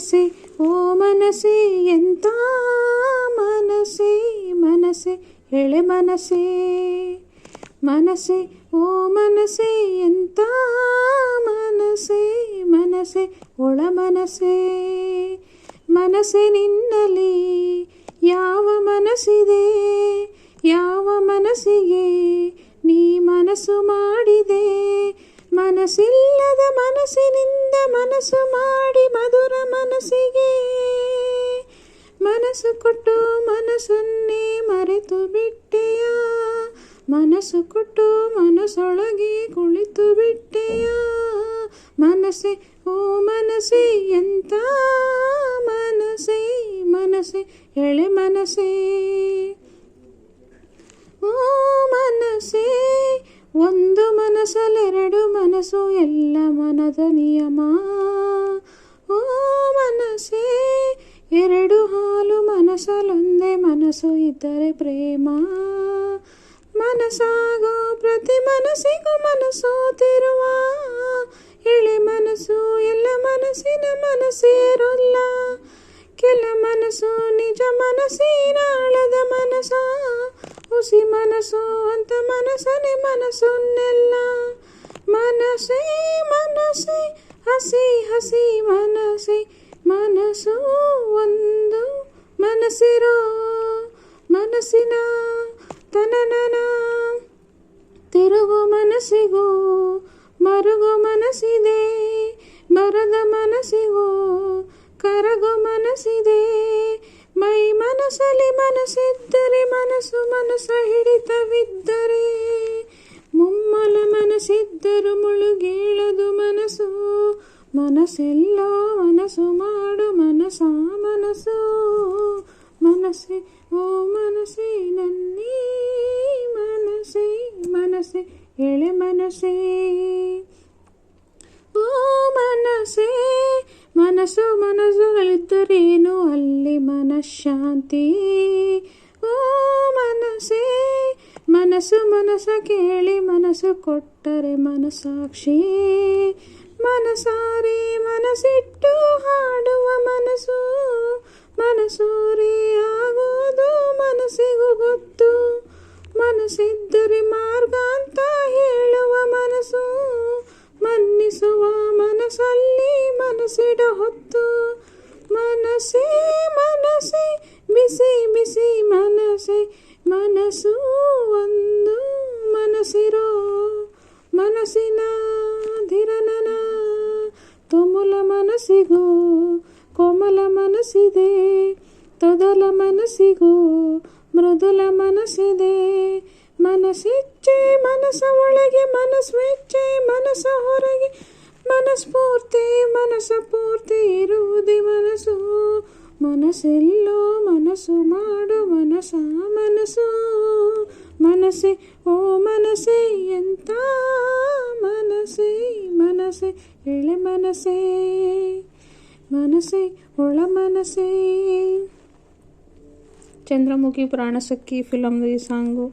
ಮನಸ್ಸೆ ಓ ಮನಸ್ಸೆ ಎಂತ ಮನಸ್ಸೆ ಮನಸ್ಸೆ ಎಳೆ ಮನಸ್ಸೆ ಮನಸ್ಸೆ ಓ ಮನಸ್ಸೆ ಎಂತ ಮನಸ್ಸೆ ಮನಸ್ಸೆ ಒಳ ಮನಸ್ಸೆ ಮನಸ್ಸೆ ನಿನ್ನಲ್ಲಿ ಯಾವ ಮನಸ್ಸಿದೆ ಯಾವ ಮನಸ್ಸಿಗೆ ನೀ ಮನಸ್ಸು ಮಾಡಿದೆ ಮನಸ್ಸಿಲ್ಲದ ಮನಸ್ಸಿನಿಂದ ಮನಸ್ಸು ಮಾಡಿ ಮಧುರ ಮನಸ್ಸಿಗೆ. ಮನಸ್ಸು ಕೊಟ್ಟು ಮನಸ್ಸನ್ನೇ ಮರೆತು ಬಿಟ್ಟೆಯ? ಮನಸ್ಸು ಕೊಟ್ಟು ಮನಸ್ಸೊಳಗೆ ಕುಳಿತು ಬಿಟ್ಟೆಯ? ಮನಸ್ಸೆ, ಓ ಮನಸ್ಸೆ ಎಂತ ಮನಸ್ಸೆ ಮನಸ್ಸೆ, ಎಳೆ ಮನಸ್ಸೇ. ಓ ಮನಸ್ಸೇ, ಒಂದು ಮನಸ್ಸಲ್ಲೆರಡು ಮನಸ್ಸು ಎಲ್ಲ ಮನದ ನಿಯಮ. ಓ ಮನಸ್ಸೇ, ಎರಡು ಹಾಲು ಮನಸ್ಸಲೊಂದೇ ಮನಸ್ಸು ಇದ್ದರೆ ಪ್ರೇಮ. ಮನಸ್ಸಾಗೋ ಪ್ರತಿ ಮನಸ್ಸಿಗೂ ಮನಸ್ಸೋತಿರುವ ಎಳೆ ಮನಸ್ಸು, ಎಲ್ಲ ಮನಸ್ಸಿನ ಮನಸ್ಸೇರೋಲ್ಲ ಕೆಲ ಮನಸ್ಸು ನಿಜ ಮನಸ್ಸಿನಾಳದ ಮನಸ್ಸ. ಹುಸಿ ಮನಸ್ಸು ಅಂತ ಮನಸ್ಸನೆ ಮನಸ್ಸನ್ನೆಲ್ಲ ಮನಸ್ಸೇ ಮನಸ್ಸೇ ಹಸಿ ಹಸಿ ಮನಸ್ಸೇ ಮನಸ್ಸು ಒಂದು ಮನಸ್ಸಿರೋ ಮನಸ್ಸಿನ ತನನನ ತಿರುಗು ಮನಸ್ಸಿಗೂ ಮರುಗು ಮನಸ್ಸಿದೆ ಮನಸ್ಸಲ್ಲಿ ಮನಸ್ಸಿದ್ದರೆ ಮನಸ್ಸು ಮನಸ್ಸ ಹಿಡಿತವಿದ್ದರೆ, ಮುಮ್ಮಲ ಮನಸ್ಸಿದ್ದರು ಮುಳುಗೇಳದು ಮನಸ್ಸು, ಮನಸ್ಸೆಲ್ಲ ಮನಸ್ಸು ಮಾಡು ಮನಸ್ಸ ಮನಸ್ಸು. ಮನಸ್ಸೆ, ಓ ಮನಸ್ಸೆ ನನ್ನೀ, ಮನಸ್ಸೆ ಮನಸ್ಸೆ, ಎಳೆ ಮನಸ್ಸೇ. ಓ ಮನಸ್ಸೇ ಮನಸ್ಸು ಮನಸ್ಸುಗಳಿದ್ದರೇನು ಅಲ್ಲಿ ಮನಃಶಾಂತಿ. ಓ ಮನಸ್ಸೇ, ಮನಸ್ಸು ಮನಸ್ಸ ಕೇಳಿ ಮನಸ್ಸು ಕೊಟ್ಟರೆ ಮನಸ್ಸಾಕ್ಷಿ. ಮನಸಾರಿ ಮನಸ್ಸಿಟ್ಟು ಹಾಡುವ ಮನಸ್ಸು ಮನಸೂರಿ ಆಗೋದು ಮನಸ್ಸಿಗೂ ಗೊತ್ತು. ಮನಸ್ಸಿದ್ದರೆ ಮಾರ್ಗ ಅಂತ ಮನಸ್ಸಿಡ ಹೊತ್ತು, ಮನಸ್ಸೇ ಮನಸ್ಸೇ, ಬಿಸಿ ಬಿಸಿ ಮನಸ್ಸೇ, ಮನಸ್ಸು ಒಂದು ಮನಸ್ಸಿರೋ ಮನಸ್ಸಿನ ಧಿರನನ. ತುಮುಲ ಮನಸ್ಸಿಗೂ ಕೋಮಲ ಮನಸ್ಸಿದೆ, ತೊದಲ ಮನಸ್ಸಿಗೂ ಮೃದುಲ ಮನಸ್ಸಿದೆ. ಮನಸ್ಸಿಚ್ಛೆ ಮನಸ್ಸ ಒಳಗೆ, ಮನಸ್ಸು ಇಚ್ಛೆ ಮನಸ್ಸ ಹೊರಗೆ ಮನಸ್ಫೂರ್ತಿ ಮನಸ್ಸ ಪೂರ್ತಿ ಇರುವುದೇ ಮನಸ್ಸು ಮನಸ್ಸೆಲ್ಲೋ ಮನಸ್ಸು ಮಾಡು ಮನಸ್ಸ ಮನಸ್ಸು ಮನಸ್ಸೆ ಓ ಮನಸ್ಸೆ ಎಂತ ಮನಸ್ಸೆ ಮನಸ್ಸೆ ಎಳೆ ಮನಸ್ಸೇ ಮನಸ್ಸೆ ಒಳ ಮನಸ್ಸೇ ಚಂದ್ರಮುಖಿ ಪ್ರಾಣಸಖಿ ಫಿಲಮ್ದು ಈ ಸಾಂಗು